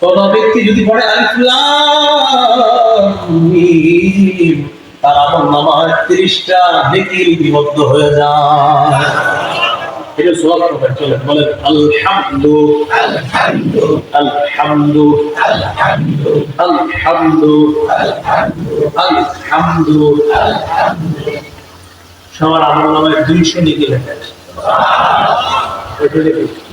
কোন ব্যক্তি যদি পড়ে তার নেকি লিপিবদ্ধ হয়ে যায়। সবার আমল নামে দুইশো নিকে লেখা আছে।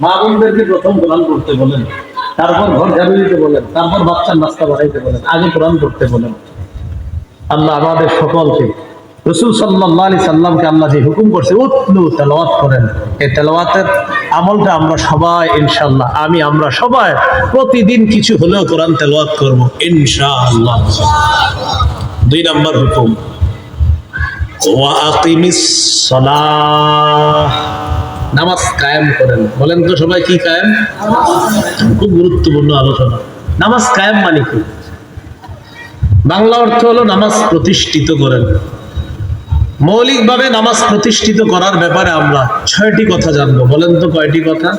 মা বোনদেরকে প্রথম কোরআন পড়তে বলেন, তারপর ঘর ঝাড়ু দিতে বলেন, তারপর বাচ্চার নাস্তা বানাইতে বলেন, আগে কোরআন পড়তে বলেন। আল্লাহ আমাদের সকলকে, রসুল সাল্লাহ আলি সাল্লামকে আল্লাহ যে হুকুম করছে উতলু তেলাওয়াত করেন। এই তেলাওয়াতের আমলটা আমরা সবাই ইনশাল্লাহ আমি, আমরা সবাই প্রতিদিন কিছু হলেও কোরআন তেলাওয়াত করব, ইনশাআল্লাহ। দুই নম্বর হুকুম, ওয়া আকিমিস সালাহ। নামাজ কায়েম করেন। বলেন তো সবাই কি কায়েম? খুব গুরুত্বপূর্ণ আলোচনা। নামাজ কায়েম মানে কি? বাংলা অর্থ হলো নামাজ প্রতিষ্ঠিত করেন। মৌলিকভাবে নামাজ প্রতিষ্ঠিত করার ব্যাপারে আমরা ছয়টি কথা জানব। বলেন তো কয়টি কথা?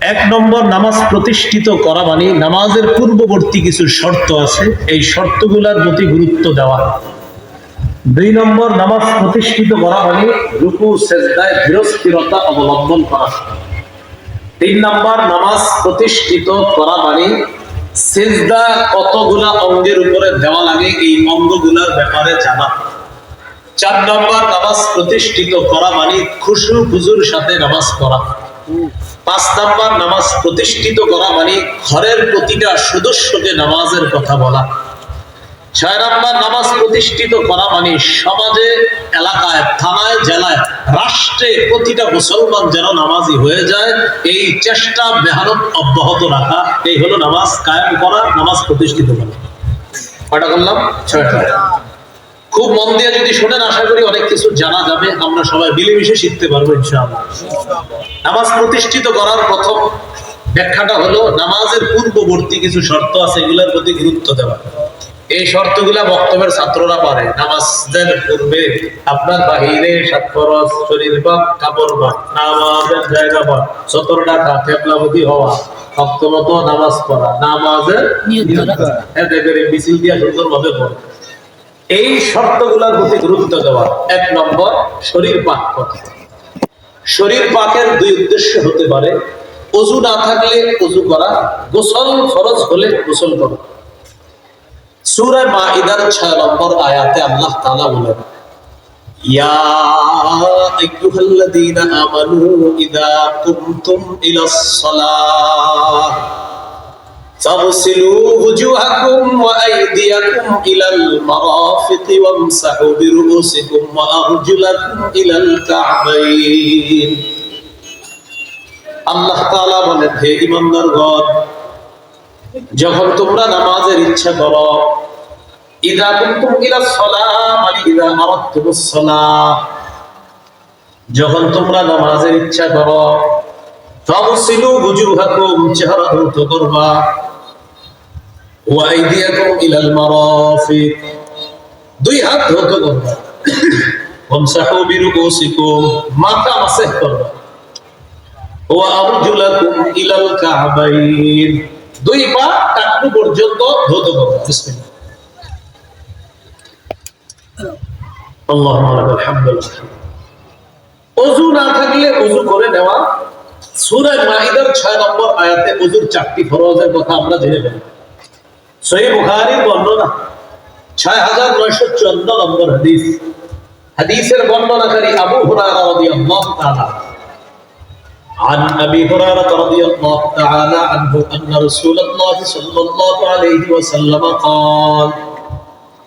এক নম্বর, নামাজ প্রতিষ্ঠিত করা মানে নামাজের পূর্ববর্তী কিছু শর্ত আছে। এই শর্তগুলোর প্রতি গুরুত্ব দেওয়া। দুই নম্বর নামাজ প্রতিষ্ঠিত করা মানে রুকু, সেজদায় ধীরস্থিরতা অবলম্বন করা। তিন নম্বর নামাজ প্রতিষ্ঠিত করা মানে সেজদা কতগুলা অঙ্গের উপরে দেওয়া লাগে, এই অঙ্গগুলার ব্যাপারে জানা। চার নম্বর নামাজ প্রতিষ্ঠিত করা মানে খুশু খুজুর সাথে নামাজ পড়া। পাঁচ নম্বর নামাজ প্রতিষ্ঠিত করা মানে ঘরের প্রতিটা সদস্যকে নামাজের কথা বলা। ছয় নম্বর নামাজ প্রতিষ্ঠিত করা মানে সমাজে, এলাকায়, থানায়, জেলায়, রাষ্ট্রে প্রতিটা মুসলমান যেন নামাজি হয়ে যায়, এই চেষ্টা মেহনত অব্যাহত রাখা, এই হলো নামাজ কায়েম করা, নামাজ প্রতিষ্ঠিত করা। কয়টা করলাম ছয়টা। খুব মন দিয়ে যদি শোনেন, আশা করি অনেক কিছু জানা যাবে, আমরা সবাই মিলেমিশে শিখতে পারব, ইনশাআল্লাহ। নামাজ প্রতিষ্ঠিত করার প্রথম ব্যাখ্যাটা হলো, নামাজের পূর্ববর্তী কিছু শর্ত আছে, এগুলোর প্রতি গুরুত্ব দেওয়া। এই শর্তগুলা বক্তব্যের ছাত্ররা পারে। নামাজের পূর্বে আপনার বাহিরে খরচ শরীর বা কাপড় বা নামাজের জায়গা বা হওয়া ভক্তমত নামাজ পড়া, নামাজের এতে করে মিছিল দিয়া সুন্দরভাবে পড়া। এই শর্তগুলোর প্রতি গুরুত্ব দেওয়া। এক নম্বর, শরীর পাক করা শরীর পাকের দুই উদ্দেশ্য হতে পারে, অজু না থাকলে অজু করা, গোসল ফরজ হলে গোসল করা। সূরা মাইদার 6 নম্বর আয়াতে আল্লাহ তাআলা বলেন ইয়া আইয়ুহাল্লাযীনা আমানু ইযা কুমতুম ইলাস সালাহ فاغسلوا وجوهكم وأيديكم إلى المرافق وامسحوا برؤوسكم وأرجلكم إلى الكعبين আল্লাহ তাআলা বলেন হে ইমানদারগণ যখন তোমরা নামাজের ইচ্ছা করো ইদা কুনতুম ইলা সালাহ মানে ইদা আরাদতুমুস সালাহ যখন তোমরা নামাজের ইচ্ছা করো, ফাগসিলু বুজুহাকুম চেহারা ধৌত করবা। ওয়া আইদিয়াকুম ইলাল মারাফিক। দুই হাত ধৌত করবা। ওয়ামসাহু বিরুকুসিকুম মাথা মাসহ করবা। ওয়া আরজুলাকুম ইলাল কাবাইন। দুই পা টাকটু পর্যন্ত ধৌত করবা। বিসমিল্লাহ। অজু না থাকলে অজু করে নেওয়া সূরা মাইদার 6 নম্বর আয়াতে অজুর চারটি ফরজের কথা আমরা জেনে ফেলি সহি বুখারীর বর্ণনা ছয় হাজার নয়শো চোদ্দ নম্বর হাদিস হাদিসের বর্ণনাকারী আবু হুরায়রা রাদিয়াল্লাহু তাআলা عن ابي هريره رضي الله تعالى عنه ان رسول الله صلى الله عليه وسلم قال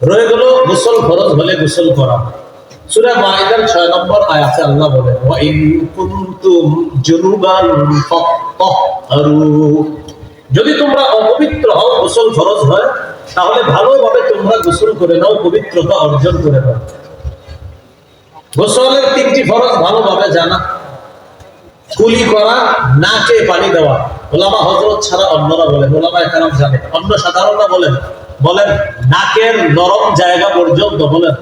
রয়ে গেল গোসল ফরজ হলে গোসল করা। সূরা মাইদার 6 নম্বর আয়াতে আল্লাহ বলেন যদি তোমরা অপবিত্র হও, গোসল ফরজ হয়, তাহলে ভালোভাবে তোমরা গোসল করে নাও, পবিত্রতা অর্জন করে নাও। গোসলের তিনটি ফরজ ভালোভাবে জানা। কুলি করা, নাকে পানি দেওয়া। ওলামা হজরত ছাড়া অন্যরা বলেন, ওলামা একরাম জানে, অন্য সাধারণরা বলেন বলেন নাকের নরম জায়গা পর্যন্ত বলেন।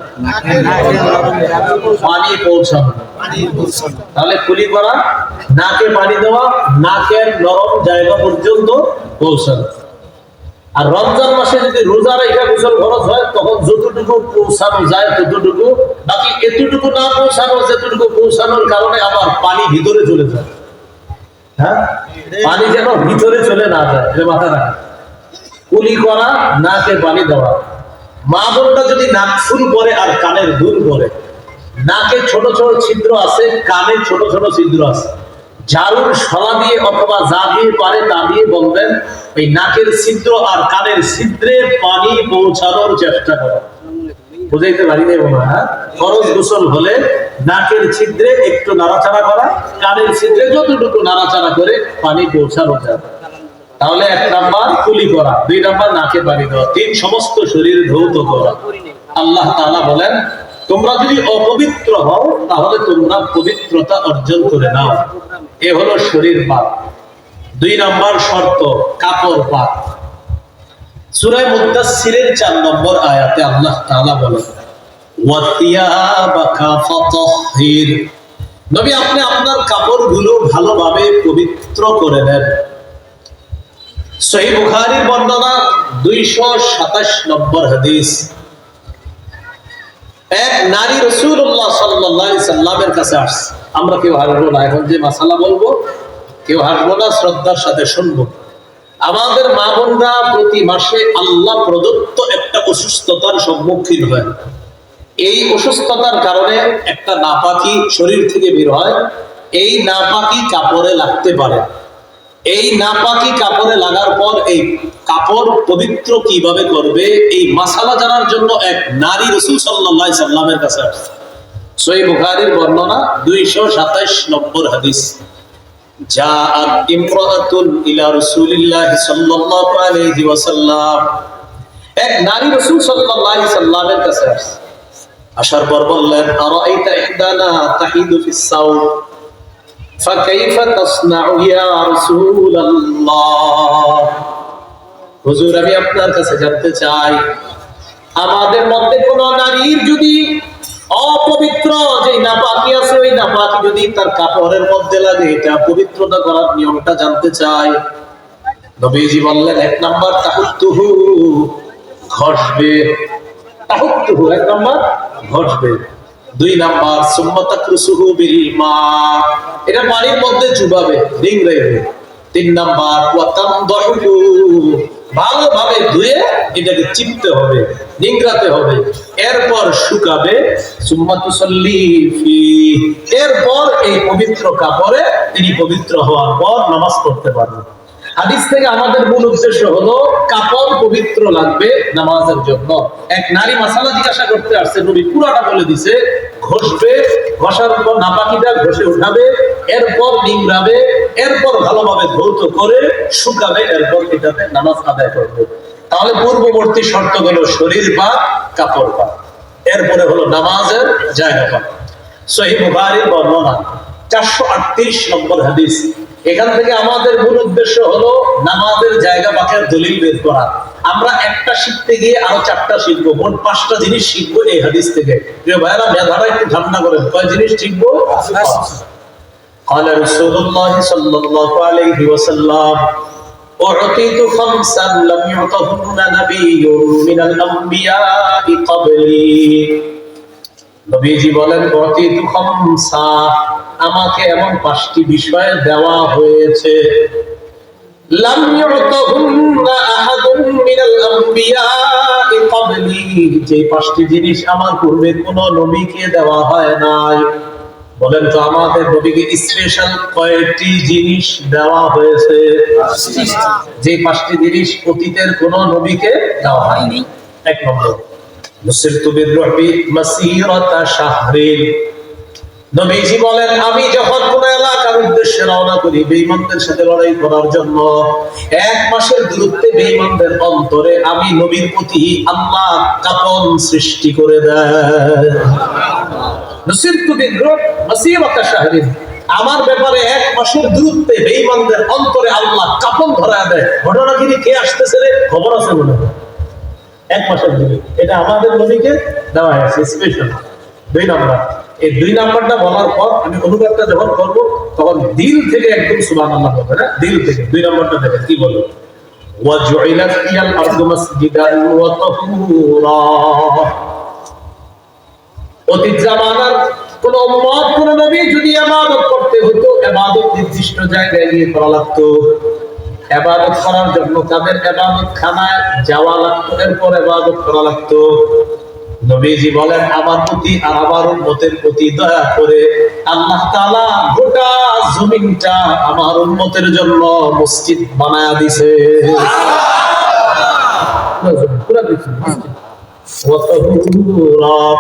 পানি পৌঁছানো তাহলে কুলি করা নাকে পানি দেওয়া নাকের নরম জায়গা পর্যন্ত পৌঁছানো আর রমজান মাসে যদি রোজা রেখে গোসল খরচ হয় তখন যতটুকু পৌঁছানো যায় ততটুকু বাকি এতটুকু না পৌঁছানো যেতটুকু পৌঁছানোর কারণে আবার পানি ভিতরে চলে যায়। হ্যাঁ? পানি যেন ভিতরে চলে না যায় মাথা রাখা কুলি করা, নাকে পানি দেওয়া। মা বোনটা যদি নাক ফুল করে আর কানের দুল করে, নাকে ছোট ছোট ছিদ্র আছে, কানে ছোট ছোট ছিদ্র আছে। ঝাড়ুর শলা দিয়ে অথবা যা দিয়ে পারে তা দিয়ে বলবেন, ওই নাকের ছিদ্র আর কানের ছিদ্রে পানি পৌঁছানোর চেষ্টা করো। বুঝাইতে পারি নাই মনে হয়? হ্যাঁ? গোসল হলে নাকের ছিদ্রে একটু নাড়াচাড়া করা, কানের ছিদ্রে যতটুকু নাড়াচাড়া করে পানি পৌঁছানো যায় তাহলে এক নাম্বার কুলি করা, দুই নাম্বার নাকে পানি দেওয়া, তিন সমস্ত শরীর ধৌত করা। আল্লাহ তাআলা বলেন, তোমরা যদি অপবিত্র হও, তাহলে তোমরা পবিত্রতা অর্জন করে নাও। এ হলো শরীর পাক। দুই নাম্বার শর্ত, কাপড় পাক। সূরা মুদাসসিরের 4 নম্বর আয়াতে আল্লাহ তাআলা বলেন নবী আপনি আপনার কাপড়গুলো ভালোভাবে পবিত্র করে নেন। সহি বুখারীর বর্ণনা 227 নম্বর হাদিস। এক নারী রাসূলুল্লাহ সাল্লাল্লাহু আলাইহি সাল্লামের কাছে আসছে। আমরা কেউ হাসবো না, এখন যে মাসালা বলব, কেউ হাসবো না, শ্রদ্ধার সাথে শুনব। আমাদের মা বোনরা প্রতি মাসে আল্লাহ প্রদত্ত একটা অসুস্থতার সম্মুখীন হয়। এই অসুস্থতার কারণে একটা নাপাকি শরীর থেকে বের হয়, এই নাপাকি কাপড়ে লাগতে পারে। এই নাপাকি কাপড়ে লাগার পর এই কাপড় পবিত্র কিভাবে করবে এই মাসালা জানার জন্য এক নারী রসুল সাল্লাহ সাল্লামের কাছে আসছে সই বুখারির বর্ণনা দুইশো সাতাইশ নম্বর হাদিস جاءت امرأة إلى رسول الله صلى الله عليه وسلم এক নারী রাসূল সাল্লাল্লাহু আলাইহি সাল্লামের কাছে আসছে আসার পর বললেন আরাইতা ইহদানা তাহিদু ফিস সাউম فكيف تصنع يا رسول الله হুজুর আমি আপনার কাছে জানতে চাই আমাদের মধ্যে কোন নারীর যদি অপবিত্র যে নাপাকি আছে ওই নাপাকি যদি তার কাপড়ের মধ্যে লাগে এটা পবিত্রতা করার নিয়মটা জানতে চাই নবীজি বললেন এক নাম্বার তাহুত্তুহু ঘষবে তাহুত্তুহু এক নাম্বার ঘষবে দুই নাম্বার সুম্মাতাকরুসুহু বিল মা। এটা পানির মধ্যে চুবাবে, রিং রাখবে তিন নাম্বার ওয়াতামদাহু ভালোভাবে ধুয়ে এটাকে চিপতে হবে, নিংড়াতে হবে। এরপর শুকাবে এরপর এই পবিত্র কাপড়ে তিনি পবিত্র হওয়ার পর নামাজ পড়তে পারবেন। হাদিস থেকে আমাদের মূল উদ্দেশ্য হলো কাপড় পবিত্র লাগবে নামাজের জন্য। এক নারী মাসালা জিজ্ঞাসা করতে আসছে, নবী পুরাটা বলে দিছে, ঘষবে, ঘষার পর নাপাকিটা ঘষে উঠাবে, এরপর নিংড়াবে, এরপর ভালোভাবে ধৌত করে শুকাবে, এরপর এটাতে নামাজ আদায় করবে। তাহলে পূর্ববর্তী শর্ত হলো শরীর বা কাপড় পা এরপরে হলো নামাজের জায়গা পা সহি বর্ণনা। চারশো আটত্রিশ নম্বর হাদিস। এখান থেকে আমাদের মূল উদ্দেশ্য হলো নামাজের জায়গা বাকের দলিল বের করা আমরা একটা শিখতে গিয়ে আরো চারটা শিখবো মোট পাঁচটা জিনিস শিখবো এই হাদিস থেকে প্রিয় ভাইরা মেধাটা একটু ঠান্ডা করেন কয় জিনিস শিখবো قال رسول الله صلى الله عليه وسلم أعطيت خمسا لم يعطهن نبي من الأنبياء قبلي নবীজি বলেন অতীত খামসা আমাকে এমন পাঁচটি বিষয় দেওয়া হয়েছে। যে পাঁচটি জিনিস আমার পূর্বে কোন নবীকে দেওয়া হয় নাই। বলেন তো, আমাদের নবীকে স্পেশাল কয়েকটি জিনিস দেওয়া হয়েছে? যে পাঁচটি জিনিস অতীতের কোন নবীকে দেওয়া হয়নি। এক নম্বর মুসিরতু বিররুবি মাসিরাতা শাহরিন। নবীজি বলেন, আমি যখন কোন এলাকার উদ্দেশ্যে রওনা করি বেঈমানদের সাথে লড়াই করার জন্য, এক মাসের দূরত্বে বেঈমানদের অন্তরে আমি নবীর প্রতি আল্লাহ কাপন সৃষ্টি করে দেয়। আমার ব্যাপারে এক মাসের দূরত্বে বেঈমানদের অন্তরে আল্লাহ কাপন ধরা দেয়। ঘটনা কি কে আসতেছে রে? খবর আছে মনে এক মাসের দিকে এটা আমাদের নবীকে দেওয়া হয়েছে স্পেশাল দুই নাম্বার। এই দুই নাম্বারটা বলার পর আমি অনুবাদটা যখন করবো তখন দিল থেকে একদম সুবান আল্লাহ হবে না দিল থেকে দুই নাম্বারটা দেখেন কি বলবো وجعلت لي الأرض مسجدا وطهورا অতীত জামানার কোন উম্মত কোন নবী যদি ইবাদত করতে হতো ইবাদত নির্দিষ্ট জায়গায় গিয়ে করা লাগতো এবাদত করার জন্য তাদের এবাদত খানায় যাওয়া লাগতো এরপর এবাদত করা লাগতো নবীজি বলেন আমার প্রতি আর আমার উম্মতের প্রতি দয়া করে আল্লাহ তাআলা গোটা জমিনটা আমার উম্মতের জন্য মসজিদ বানায়া দিছে।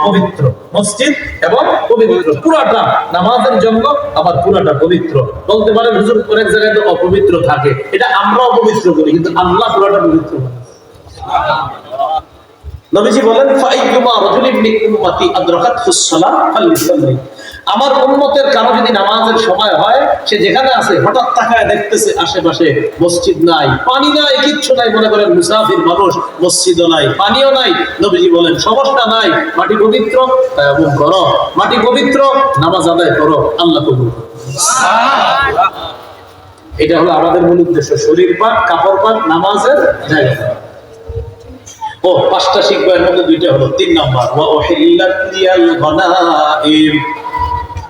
পবিত্র মসজিদ এবং পবিত্র পুরাটা নামাজের জন্য আবার পুরাটা পবিত্র। বলতে পারেন হুজুর অনেক জায়গায় তো অপবিত্র থাকে। এটা আমরা অপবিত্র করি কিন্তু আল্লাহ পুরাটা পবিত্র। নবীজি বলেন ফাইয়ুমা রাজুলিন মিন উম্মতি আমার উম্মতের কারও যদি নামাজের সময় হয় সে যেখানে আছে হঠাৎ তাকায় দেখতেছে আশেপাশে মসজিদ নাই পানি নাই কিচ্ছু নাই। মনে করেন মুসাফির মানুষ মসজিদও নাই পানিও নাই। নবীজি বলেন সমস্যা নাই মাটি পবিত্র তায়াম্মুম করো। মাটি পবিত্র নামাজ আদায় করো আল্লাহ কবুল এটা হলো আমাদের মূল উদ্দেশ্য শরীর পাক কাপড় পাক নামাজের জায়গা। ও, পাঁচটা শিখব এর মধ্যে দুইটা হলো, তিন নাম্বার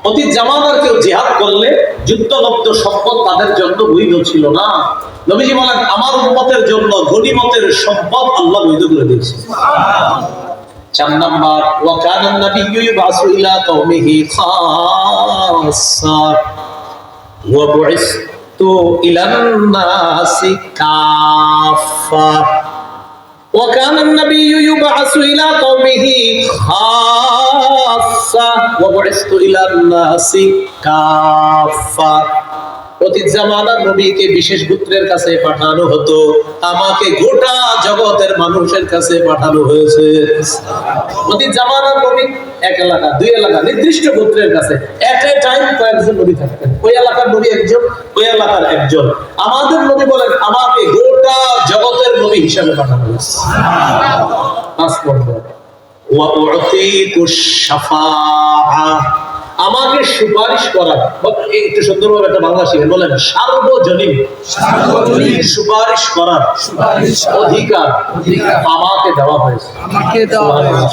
অতীত জামানার কেউ জিহাদ করলে যুদ্ধলব্ধ সম্পদ তাদের জন্য বৈধ ছিল না। নবীজি বলেন, আমার উম্মতের জন্য গনিমতের সম্পদ আল্লাহ বৈধ করে দিয়েছে। চার নাম্বার, ওয়া কানা নাবিয়্যু ইউবাসু ইলা কওমিহি খাসসা। ওয়া ইলান নাসি কাফা وكان النبي يبعث إلى قومه خاصة وبعثت إلى الناس كافة অতীত নবীকে বিশেষ গোত্রের কাছে পাঠানো হতো। আমাকে গোটা জগতের মানুষের কাছে পাঠানো হয়েছে। অতীত নবী এক এলাকা, দুই এলাকা, নির্দিষ্ট গোত্রের কাছে। এক টাইম কয়েকজন নবী থাকতেন। ওই এলাকার নবী একজন, ওই এলাকার একজন। আমাদের নবী বলেন, আমাকে গোটা জগতের নবী হিসাবে পাঠানো হয়েছে। পাঁচ নম্বর, ওয়া উতিতু শাফাআ। আমাকে সুপারিশ করা একটু সুন্দরভাবে একটা বাংলা শিখেন বলেন সার্বজনীন সুপারিশ করার অধিকার আমাকে দেওয়া হয়েছে।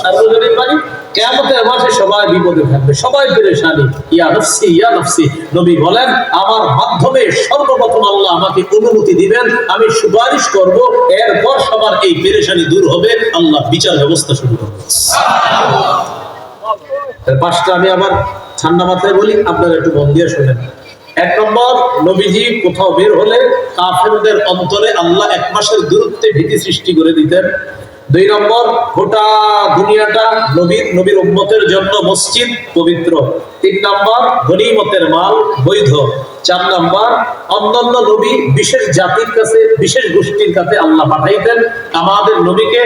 সার্বজনীন মানে কেমতের সবাই বিপদে থাকবে সবাই পেরেশানি। ইয়া নফসি ইয়া নফসি। নবী বলেন আমার মাধ্যমে সর্বপ্রথম আল্লাহ আমাকে অনুমতি দিবেন আমি সুপারিশ করব এরপর সবার এই পেরেশানি দূর হবে আল্লাহ বিচার ব্যবস্থা শুরু করবে পাঁচটা আমি আবার ঠান্ডা মাথায় বলি, আপনারা একটু মন দিয়ে শোনেন। এক নম্বর, নবীজি কোথাও বের হলে কাফেরদের অন্তরে আল্লাহ এক মাসের দূরত্বে ভীতি সৃষ্টি করে দিতেন। দুই নম্বর, গোটা দুনিয়াটা নবীর নবীর উম্মতের জন্য মসজিদ পবিত্র। তিন নম্বর, গনিমতের মাল বৈধ। চার নাম্বার অন্যান্য নবী বিশেষ জাতির কাছে বিশেষ গোষ্ঠীর কাছে আল্লাহ পাঠাইতেন। আমাদের নবীকে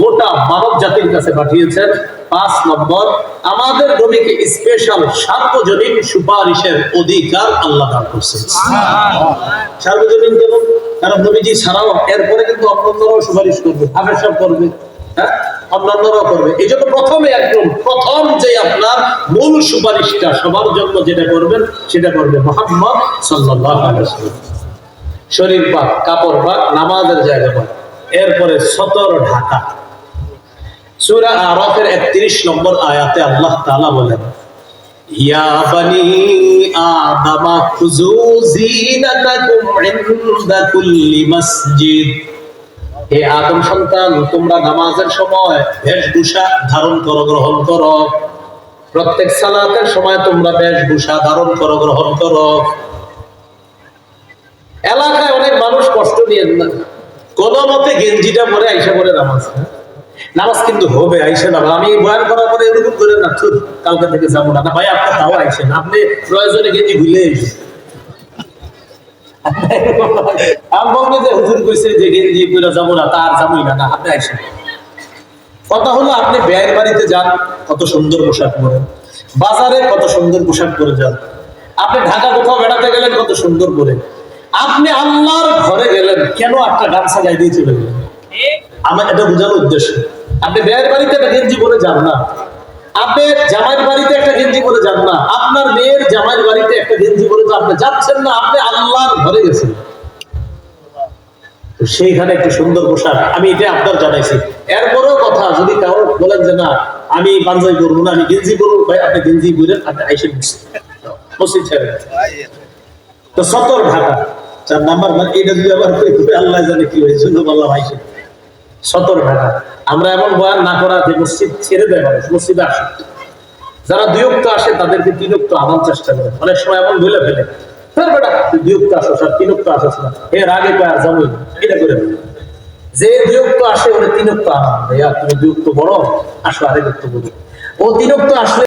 গোটা মানব জাতির কাছে পাঠিয়েছেন। পাঁচ নম্বর আমাদের নবীকে স্পেশাল সার্বজনীন সুপারিশের অধিকার আল্লাহ দান করছেন। সার্বজনীন কেন কারণ নবীজি ছাড়াও এরপরে কিন্তু অন্যান্যরাও সুপারিশ করবে। হাফেজ করবে। হ্যাঁ? অন্যান্যরাও করবে। এই জন্য প্রথমে একদম প্রথম যে আপনার মূল সুপারিশটা সবার জন্য যেটা করবেন, সেটা করবে ওয়াসাল্লাম। শরীর পাক, কাপড় পাক, নামাজের জায়গা পাক। এরপরে সতর ঢাকা। সূরা আরাফের 31 নম্বর আয়াতে আল্লাহ তাআলা বলেন আদম খুযু জিনাতাকুম ইনদা কুল্লি মসজিদ। হে আদম সন্তান, তোমরা নামাজের সময় বেশভূষা ধারণ করো, গ্রহণ করো। প্রত্যেক সালাতের সময় তোমরা বেশভূষা ধারণ করো, গ্রহণ করো। এলাকায় অনেক মানুষ কষ্ট নিয়েন না। কোন মতে গেঞ্জিটা পরে আইসা করে নামাজ? নামাজ কিন্তু হবে, আইসা নামাজ। আমি বয়ান করার পরে এরকম করে না কালকে থেকে যাব না। ভাই আপনি তাও আইসেন। আপনি প্রয়োজনে গেঞ্জি ভুলে এসেছেন আপনি কত সুন্দর পোশাক পরে যান। আপনি ঢাকা কোথাও বেড়াতে গেলেন, কত সুন্দর করে আপনি আল্লাহর ঘরে গেলেন, কেন একটা গামছা গায়ে দিয়ে চলে গেলেন? আমার এটা বোঝানোর উদ্দেশ্য। আপনি ব্যয়ের বাড়িতে একটা গেঞ্জি পরে যান না। আপনি জামাইয়ের বাড়িতে একটা গেঞ্জি পরে যান না। আপনার মেয়ের জামাইয়ের বাড়িতে একটা গেঞ্জি পরে তো আপনি যাচ্ছেন না, আপনি আল্লাহর ঘরে গেছেন। তো সেইখানে একটু সুন্দর পোশাক, আমি এটা আপনার জানাইছি। এরপরেও কথা, যদি কারও বলেন যে না, আমি পাঞ্জাবি করব না, আমি গেঞ্জি করব ভাই, আপনি গেঞ্জি বলেন আপনি আইসেন মসজিদ। ছেড়ে তো সতর ঢাকা চার নাম্বার মানে এটা যদি আবার আল্লাহ জানে কি হয়েছে বললাম আইসেন। সতর ঢাকা আমরা এমন বয়ান না করা যে মসজিদ ছেড়ে দেয় মানুষ, মসজিদে আসে। যারা দুয়ক্ত আসে, তাদেরকে তিনোক্ত আনার চেষ্টা করে। অনেক সময় এমন ভুলে ফেলে "ফের বেটা, তুই দুয়ক্ত আসো আর তিনোক্ত আসিস না এর আগে তো আর যাবই এটা করে। যে দুয়ক্ত আসে ওরে তিনক্ত আনা তুমি দুয়ক্ত বড় আসো আরেক বড় ও তিনোক্ত আসলে